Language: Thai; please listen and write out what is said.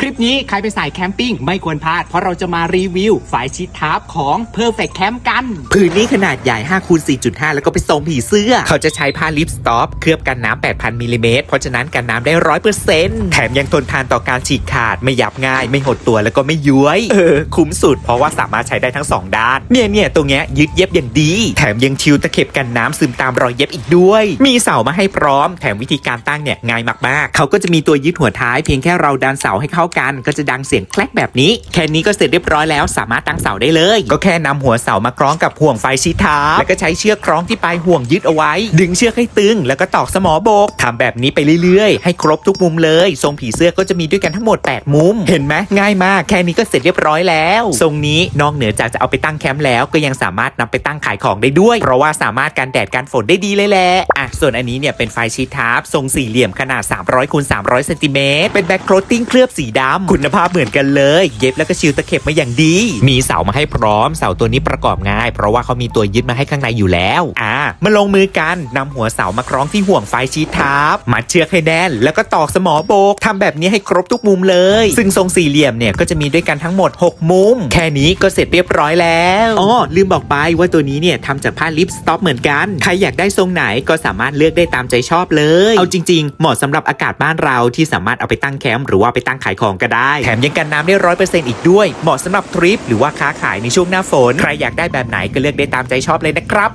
คลิปนี้ใครไปสายแคมปิ้งไม่ควรพลาด เพราะเราจะมารีวิวฝ่ายชิดทับของ Perfect Camp กันพื้นนี้ขนาดใหญ่5คูณ4.5 แล้วก็เป็นทรงผีเสื้อ เขาจะใช้ผ้าลิปสต็อปเคลือบกันน้ำ8,000มิลลิเมตรเพราะฉะนั้นกันน้ำได้ร้อยเปอร์เซ็นต์แถมยังทนทานต่อการฉีกขาดไม่ยับง่าย ไม่หดตัวแล้วก็ไม่ย้วย เออ คุ้มสุดเพราะว่าสามารถใช้ได้ทั้ง 2 ด้าน เนี่ยเนี่ยตรงเนี้ยยึดเย็บอย่างดี แถมยังชิวตะเข็บกันน้ำซึมตามรอยเย็บอีกด้วย มีเสามาให้พร้อม แถมวิธีการตั้งเนี่ยง่ายมากๆ เขาก็จะมีตัวยึดหัวท้ายเพียงแค่เราดันเสาให้เข้ากันก็จะดังเสียงแคลกแบบนี้ แค่นี้ก็เสร็จเรียบร้อยแล้วสามารถตั้งเสาได้เลย ก็แค่นำหัวเสามาคล้องกับห่วงไฟชีทาบแล้วก็ใช้เชือกคล้องที่ปลายห่วงยึดเอาไว้ ดึงเชือกให้ตึง แล้วก็ตอกสมอโบกทำแบบนี้ไปเรื่อยๆ ให้ครบทุกมุมเลยทรงผีเสื้อก็จะมีด้วยกันทั้งหมด 8 มุม เห็นไหมง่ายมากแค่นี้ก็เสร็จเรียบร้อยแล้วทรงนี้นอกเหนือจากจะเอาไปตั้งแคมป์แล้วก็ยังสามารถนำไปตั้งขายของได้ด้วย เพราะว่าสามารถกันแดดกันฝนได้ดีเลยแหละอะส่วนอันนี้เนี่ยเป็นไฟชีทาบทรงสี่เหลี่ยมขนาด 300คูณ300เซนติเมตรเป็นแบ็คโคลตติ้งเคลือบสีดำคุณภาพเหมือนกันเลย เย็บแล้วก็ชิลตะเข็บมาอย่างดี มีเสามาให้พร้อม เสาตัวนี้ประกอบง่าย เพราะว่าเขามีตัวยึดมาให้ข้างในอยู่แล้ว อ่ามาลงมือกันนำหัวเสามาคล้องที่ห่วงไฟชีทาบมัดเชือกให้แน่น แล้วก็ตอกสมอโบกทำแบบนี้ให้ครบทุกมุมเลย ซึ่งทรงสี่เหลี่ยมเนี่ยก็จะมีด้วยกันทั้งหมด 6 มุม แค่นี้ก็เสร็จเรียบร้อยแล้วอ๋อลืมบอกไปว่าตัวนี้เนี่ยทำจากผ้าลิปสต็อปเหมือนกัน ใครอยากได้ทรงไหนก็สามารถเลือกได้ตามใจชอบเลย เอาจริง ๆ เหมาะสำหรับอากาศบ้านเราที่สามารถเอาไปตั้งแคมป์หรือว่าไปตั้งขายของก็ได้ แถมยังกันน้ำได้ร้อยเปอร์เซ็นต์อีกด้วย เหมาะสำหรับทริปหรือว่าค้าขายในช่วงหน้าฝน ใครอยากได้แบบไหนก็เลือกได้ตามใจชอบเลยนะครับ